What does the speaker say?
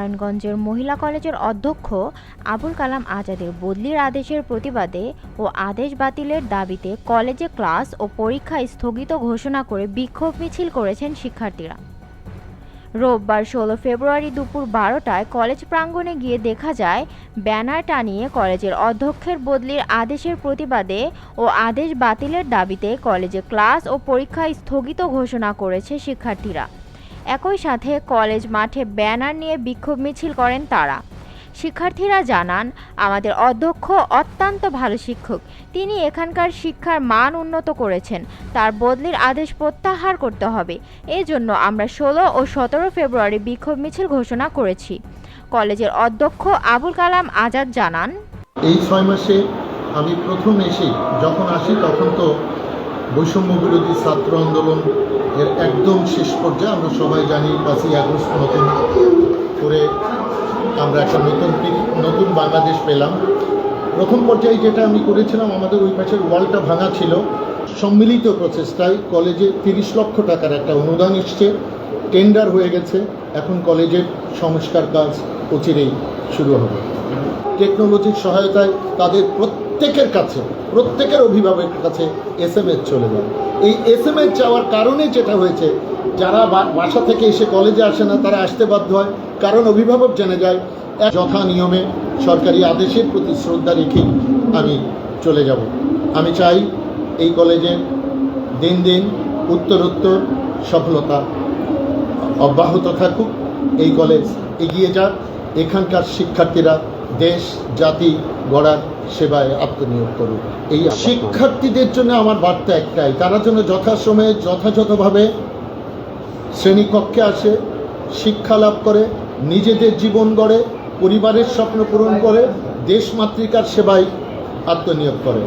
নারায়ণগঞ্জের মহিলা কলেজের অধ্যক্ষ আবুল কালাম আজাদের বদলির আদেশের প্রতিবাদে ও আদেশ বাতিলের দাবিতে কলেজে ক্লাস ও পরীক্ষা স্থগিত ঘোষণা করে বিক্ষোভ মিছিল করেছেন শিক্ষার্থীরা। রোববার ষোলো ফেব্রুয়ারি দুপুর বারোটায় কলেজ প্রাঙ্গণে গিয়ে দেখা যায়, ব্যানার টানিয়ে কলেজের অধ্যক্ষের বদলির আদেশের প্রতিবাদে ও আদেশ বাতিলের দাবিতে কলেজে ক্লাস ও পরীক্ষা স্থগিত ঘোষণা করেছে শিক্ষার্থীরা। একই সাথে কলেজ মাঠে ব্যানার নিয়ে বিক্ষোভ মিছিল করেন তারা। শিক্ষার্থীরা জানান, আমাদের অধ্যক্ষ অত্যন্ত ভালো শিক্ষক। তিনি এখানকার শিক্ষার মান উন্নত করেছেন। তার বদলির আদেশ প্রত্যাহার করতে হবে। এজন্য আমরা ষোলো ও সতেরো ফেব্রুয়ারি বিক্ষোভ মিছিল ঘোষণা করেছি। কলেজের অধ্যক্ষ আবুল কালাম আজাদ জানান, এই ছয় মাসে আমি প্রথম এসে যখন আসি তখন তো বৈষম্য বিরোধী ছাত্র আন্দোলন এর একদম শেষ পর্যায়ে আমরা সবাই জানি পাঁচই আগস্ট নতুন করে আমরা একটা নতুন নতুন বাংলাদেশ পেলাম। প্রথম পর্যায়ে যেটা আমি করেছিলাম, আমাদের ওই পাশের ওয়ালটা ভাঙা ছিল। সম্মিলিত প্রচেষ্টায় কলেজে তিরিশ লক্ষ টাকার একটা অনুদান এসছে। টেন্ডার হয়ে গেছে। এখন কলেজের সংস্কার কাজ অচিরেই শুরু হবে। টেকনোলজির সহায়তায় তাদের প্রত্যেকের কাছে, প্রত্যেকের অভিভাবকের কাছে এস এম এস চলে যায়। এই এস এম এস যাওয়ার কারণে যেটা হয়েছে, যারা বাসা থেকে এসে কলেজে আসে না, তারা আসতে বাধ্য হয়। কারণ অভিভাবক জেনে যায় যথা নিয়মে সরকারি আদেশের প্রতি শ্রদ্ধা রেখেই আমি চলে যাব। আমি চাই এই কলেজে দিন দিন উত্তরোত্তর সফলতা অব্যাহত থাকুক। এই কলেজ এগিয়ে যাক। এখানকার শিক্ষার্থীরা দেশ জাতি গড়ার সেবায় আত্মনিয়োগ করুক। এই শিক্ষার্থীদের জন্য আমার বার্তা একটাই তারা যেন যথাসময়ে যথাযথভাবে শ্রেণীকক্ষে আসে শিক্ষা লাভ করে নিজেদের জীবন গড়ে পরিবারের স্বপ্ন পূরণ করে দেশমাতৃকার সেবায় আত্মনিয়োগ করে।